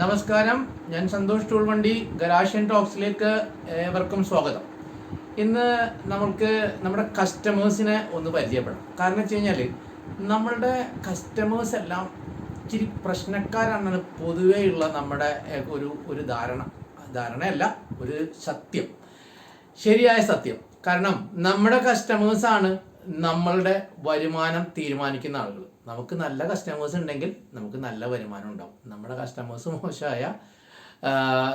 നമസ്കാരം. ഞാൻ സന്തോഷ് ടൂൾവണ്ടി ഗരാഷ്യൻ ടോക്സിലേക്ക് ഏവർക്കും സ്വാഗതം. ഇന്ന് നമുക്ക് നമ്മുടെ കസ്റ്റമേഴ്സിനെ ഒന്ന് പരിചയപ്പെടാം. കാരണം വെച്ച് കഴിഞ്ഞാൽ നമ്മളുടെ കസ്റ്റമേഴ്സ് എല്ലാം ഇച്ചിരി പ്രശ്നക്കാരാണെന്നാണ് പൊതുവെയുള്ള നമ്മുടെ ഒരു ഒരു ധാരണ. ധാരണയല്ല ഒരു സത്യം. ശരിയായ സത്യം. കാരണം നമ്മുടെ കസ്റ്റമേഴ്സാണ് നമ്മളുടെ വരുമാനം തീരുമാനിക്കുന്ന ആളുകൾ. നമുക്ക് നല്ല കസ്റ്റമേഴ്സ് ഉണ്ടെങ്കിൽ നമുക്ക് നല്ല വരുമാനം ഉണ്ടാവും. നമ്മുടെ കസ്റ്റമേഴ്സ് മോശമായ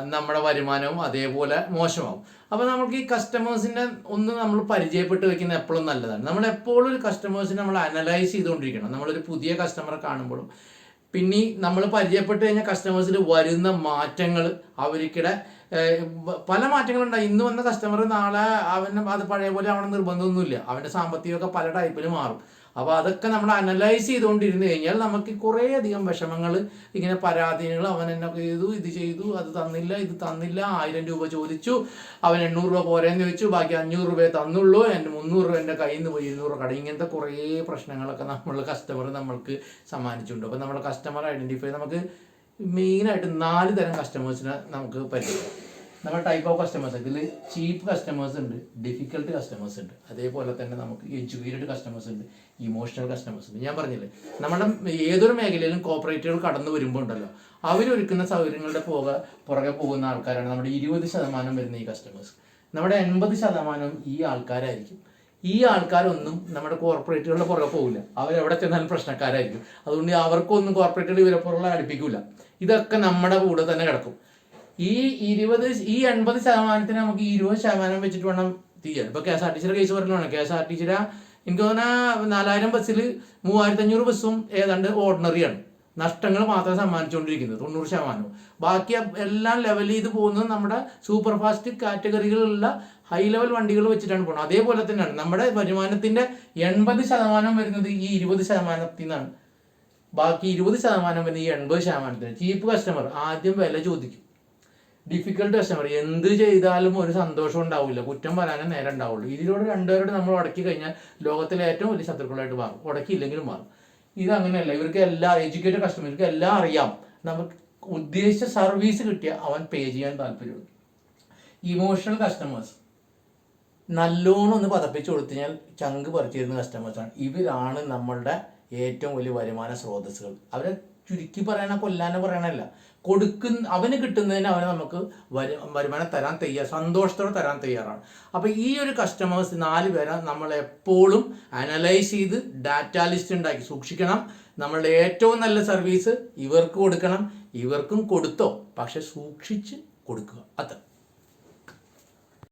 നമ്മുടെ വരുമാനവും അതേപോലെ മോശമാവും. അപ്പോൾ നമുക്ക് ഈ കസ്റ്റമേഴ്സിനെ ഒന്ന് നമ്മൾ പരിചയപ്പെട്ട് വെക്കുന്നത് എപ്പോഴും നല്ലതാണ്. നമ്മൾ എപ്പോഴും ഒരു കസ്റ്റമേഴ്സിനെ നമ്മൾ അനലൈസ് ചെയ്തുകൊണ്ടിരിക്കണം. നമ്മളൊരു പുതിയ കസ്റ്റമറെ കാണുമ്പോഴും. പിന്നെ നമ്മൾ പരിചയപ്പെട്ട് കഴിഞ്ഞ കസ്റ്റമേഴ്സിൽ വരുന്ന മാറ്റങ്ങൾ അവർക്കിടെ പല മാറ്റങ്ങളുണ്ടായി. ഇന്ന് വന്ന കസ്റ്റമർ നാളെ അവന് അത് പഴയ പോലെ അവനെ നിർബന്ധമൊന്നുമില്ല. അവന്റെ സാമ്പത്തികമൊക്കെ പല ടൈപ്പിൽ മാറും. അപ്പോൾ അതൊക്കെ നമ്മൾ അനലൈസ് ചെയ്തുകൊണ്ടിരുന്നു കഴിഞ്ഞാൽ നമുക്ക് കുറേ അധികം വിഷമങ്ങൾ ഇങ്ങനെ പരാതികൾ അവൻ എന്നെ ചെയ്തു ഇത് ചെയ്തു അത് തന്നില്ല ഇത് തന്നില്ല ആയിരം രൂപ ചോദിച്ചു അവൻ എണ്ണൂറ് രൂപ പോരെന്ന് ചോദിച്ചു ബാക്കി അഞ്ഞൂറ് രൂപയെ തന്നുള്ളൂ എന്റെ മുന്നൂറ് രൂപ എന്റെ കയ്യിൽ നിന്ന് പോയി ഇരുന്നൂറ് കട. ഇങ്ങനത്തെ കുറേ പ്രശ്നങ്ങളൊക്കെ നമ്മൾ കസ്റ്റമർ നമ്മൾക്ക് സമ്മാനിച്ചിട്ടുണ്ട്. അപ്പോൾ നമ്മുടെ കസ്റ്റമർ ഐഡന്റിഫൈ നമുക്ക് മെയിനായിട്ട് നാല് തരം കസ്റ്റമേഴ്സിനെ നമുക്ക് പരിചയം. നമ്മുടെ ടൈപ്പ് ഓഫ് കസ്റ്റമേഴ്സ് ഇതിൽ ചീപ്പ് കസ്റ്റമേഴ്സ് ഉണ്ട് ഡിഫിക്കൽട്ട് കസ്റ്റമേഴ്സ് ഉണ്ട്. അതേപോലെ തന്നെ നമുക്ക് എഡ്യൂക്കേറ്റഡ് കസ്റ്റമേഴ്സ് ഉണ്ട് ഇമോഷണൽ കസ്റ്റമേഴ്സ് ഉണ്ട്. ഞാൻ പറഞ്ഞില്ലേ നമ്മുടെ ഏതൊരു മേഖലയിലും കോപ്പറേറ്റീവുകൾ കടന്നു വരുമ്പോൾ ഉണ്ടല്ലോ അവരൊരുക്കുന്ന സൗകര്യങ്ങളുടെ പോക പുറകെ പോകുന്ന ആൾക്കാരാണ്. നമ്മുടെ ഇരുപത് ശതമാനം വരുന്ന ഈ കസ്റ്റമേഴ്സ് നമ്മുടെ എൺപത് ശതമാനം ഈ ആൾക്കാരായിരിക്കും. ഈ ആൾക്കാരൊന്നും നമ്മുടെ കോർപ്പറേറ്റുകളുടെ പുറകെ പോകില്ല അവരെവിടെ ചെന്നാലും പ്രശ്നക്കാരായിരിക്കും. അതുകൊണ്ട് അവർക്കൊന്നും കോർപ്പറേറ്റുകൾ ഇവരെ പുറകെ അടുപ്പിക്കില്ല ഇതൊക്കെ നമ്മുടെ കൂടെ തന്നെ കിടക്കും. ഈ ഇരുപത് ഈ എൺപത് ശതമാനത്തിന് നമുക്ക് ഇരുപത് ശതമാനം വെച്ചിട്ട് വേണം തീയാൽ ഇപ്പൊ കെ എസ് ആർ ടി സിയുടെ കേസ് പറഞ്ഞാണ് കെ എസ് ആർ ടി സിയുടെ എനിക്ക് തോന്നുന്ന നാലായിരം ബസ്സിൽ മൂവായിരത്തി അഞ്ഞൂറ് ബസ്സും ഏതാണ്ട് ഓർഡിനറിയാണ് നഷ്ടങ്ങൾ മാത്രം സമ്മാനിച്ചുകൊണ്ടിരിക്കുന്നത് തൊണ്ണൂറ് ശതമാനവും. ബാക്കി എല്ലാം ലെവൽ ചെയ്ത് പോകുന്നത് നമ്മുടെ സൂപ്പർ ഫാസ്റ്റ് കാറ്റഗറികളിലുള്ള ഹൈ ലെവൽ വണ്ടികൾ വെച്ചിട്ടാണ് പോകുന്നത്. അതേപോലെ തന്നെയാണ് നമ്മുടെ വരുമാനത്തിന്റെ എൺപത് ശതമാനം വരുന്നത് ഈ ഇരുപത് ശതമാനത്തിൽ നിന്നാണ്. ബാക്കി ഇരുപത് ശതമാനം വരുന്നത് ഈ എൺപത് ശതമാനത്തിന്. ചീപ്പ് കസ്റ്റമർ ആദ്യം വില ചോദിക്കും. ഡിഫിക്കൽട്ട് കസ്റ്റമർ എന്ത് ചെയ്താലും ഒരു സന്തോഷം ഉണ്ടാവില്ല. കുറ്റം പറയാനേ നേരം ഉണ്ടാവുള്ളൂ. ഇതിലൂടെ രണ്ടുപേരോട് നമ്മൾ ഉടക്കി കഴിഞ്ഞാൽ ലോകത്തിലെ ഏറ്റവും വലിയ ശത്രുക്കളായിട്ട് മാറും. ഉടക്കിയില്ലെങ്കിലും മാറും. ഇത് അങ്ങനെയല്ല ഇവർക്ക് എല്ലാ എഡ്യൂക്കേറ്റഡ് കസ്റ്റമർക്ക് എല്ലാം അറിയാം. നമുക്ക് ഉദ്ദേശിച്ച സർവീസ് കിട്ടിയ അവൻ പേ ചെയ്യാൻ താല്പര്യമുള്ളൂ ഇമോഷണൽ കസ്റ്റമേഴ്സ് നല്ലോണം ഒന്ന് പതപ്പിച്ച് കൊടുത്തു കഴിഞ്ഞാൽ ചങ്ക് പറിച്ചിരുന്ന കസ്റ്റമേഴ്സാണ് ഇവരാണ് നമ്മളുടെ ഏറ്റവും വലിയ വരുമാന സ്രോതസ്സുകൾ. അവരെ ചുരുക്കി പറയണ കൊല്ലാനെ പറയണല്ല കൊടുക്കുന്ന അവന് കിട്ടുന്നതിന് അവന് നമുക്ക് വരു വരുമാനം തരാൻ തയ്യാർ സന്തോഷത്തോടെ തരാൻ തയ്യാറാണ്. അപ്പോൾ ഈ ഒരു കസ്റ്റമേഴ്സ് നാല് പേരെ നമ്മൾ എപ്പോഴും അനലൈസ് ചെയ്ത് ഡാറ്റ ലിസ്റ്റ് ഉണ്ടാക്കി സൂക്ഷിക്കണം. നമ്മളുടെ ഏറ്റവും നല്ല സർവീസ് ഇവർക്ക് കൊടുക്കണം. ഇവർക്കും കൊടുത്തോ. പക്ഷെ സൂക്ഷിച്ച് കൊടുക്കുക. അത്ര.